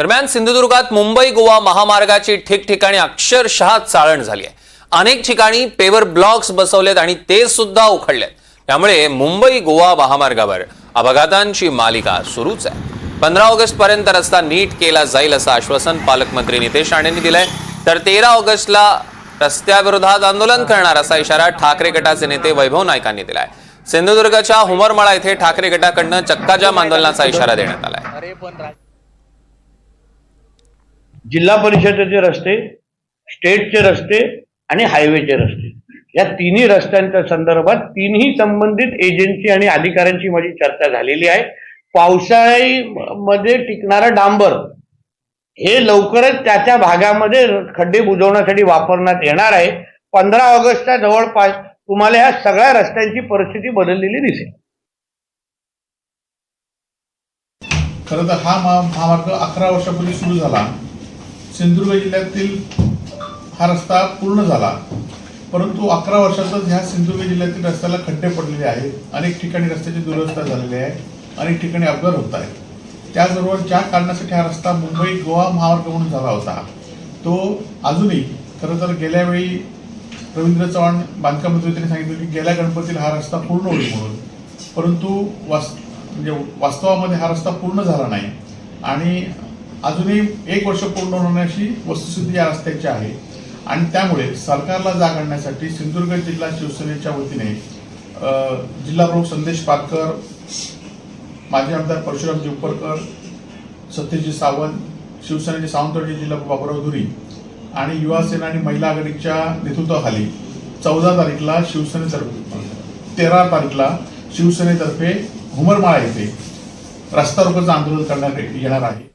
दरम्यान सिंधुदुर्गात मुंबई गोवा महामार्गाची ठिकठिकाणी अक्षरशः चाळण झाली आहे. अनेक ठिकाणी पेवर ब्लॉक्स बसवलेत आणि ते सुद्धा उखडलेत. त्यामुळे मुंबई गोवा महामार्गावर अपघातांची मालिका सुरूच आहे. पंधरा ऑगस्ट पर्यंत रस्ता नीट केला जाईल असं आश्वासन पालकमंत्री नितेश राणेंनी दिलंय. तर तेरा ऑगस्टला रस्त्याविरोधात आंदोलन करणार असा इशारा ठाकरे गटाचे नेते वैभव नायकांनी दिलाय. सिंधुदुर्गच्या हुमरमाळा येथे ठाकरे गटाकडनं चक्काजाम आंदोलनाचा इशारा देण्यात आलाय. जिल्हा परिषदेचे रस्ते स्टेटचे रस्ते आणि हायवेचे रस्ते. या तिन्ही रस्त्यांच्या संदर्भात तिन्ही संबंधित एजन्सी आणि अधिकाऱ्यांची माझी चर्चा झालेली आहे. पावसाळी मध्ये टिकणारा डांबर हे लवकरच त्या त्या भागामध्ये खड्डे बुजवण्यासाठी वापरण्यात येणार आहे. पंधरा ऑगस्टच्या जवळपास तुम्हाला या सगळ्या रस्त्यांची परिस्थिती बदललेली दिसेल. खरं तर हा महामार्ग अकरा वर्षापूर्वी सुरू झाला. सिंधुदुर्ग जिल्ह्यातील हा रस्ता पूर्ण झाला. परंतु अकरा वर्षातच ह्या सिंधुदुर्ग जिल्ह्यातील रस्त्याला खड्डे पडलेले आहेत. अनेक ठिकाणी रस्त्याची दुरवस्था झालेली आहे. अनेक ठिकाणी अपघात होत आहेत. त्याचबरोबर ज्या कारणासाठी हा रस्ता मुंबई गोवा महामार्ग म्हणून झाला होता तो अजूनही खरं तर गेल्या वेळी रवींद्र चव्हाण बांधकाम मंत्री सांगितलं की गेल्या गणपतीला हा रस्ता पूर्ण होईल म्हणून. परंतु वास म्हणजे वास्तवामध्ये हा रस्ता पूर्ण झाला नाही. आणि अजूनही एक वर्ष पूर्ण होण्याची वस्तुस्थिती या रस्त्याची आहे. आणि त्यामुळे सरकारला जाग आणण्यासाठी सिंधुदुर्ग जिल्हा शिवसेनेच्या वतीने जिल्हाप्रमुख जिल्हा संदेश पाटकर माजी आमदार परशुराम जिवपरकर सत्यजी सावंत शिवसेनेचे सावंतवाडी जिल्हा बाबुराव धुरी आणि युवासेना आणि महिला आघाडीच्या नेतृत्वाखाली चौदा तारीखला शिवसेनेतर्फे तेरा तारीखला शिवसेनेतर्फे हुमरमाळा येथे रस्ता रोकोचं आंदोलन करण्यात येणार आहे.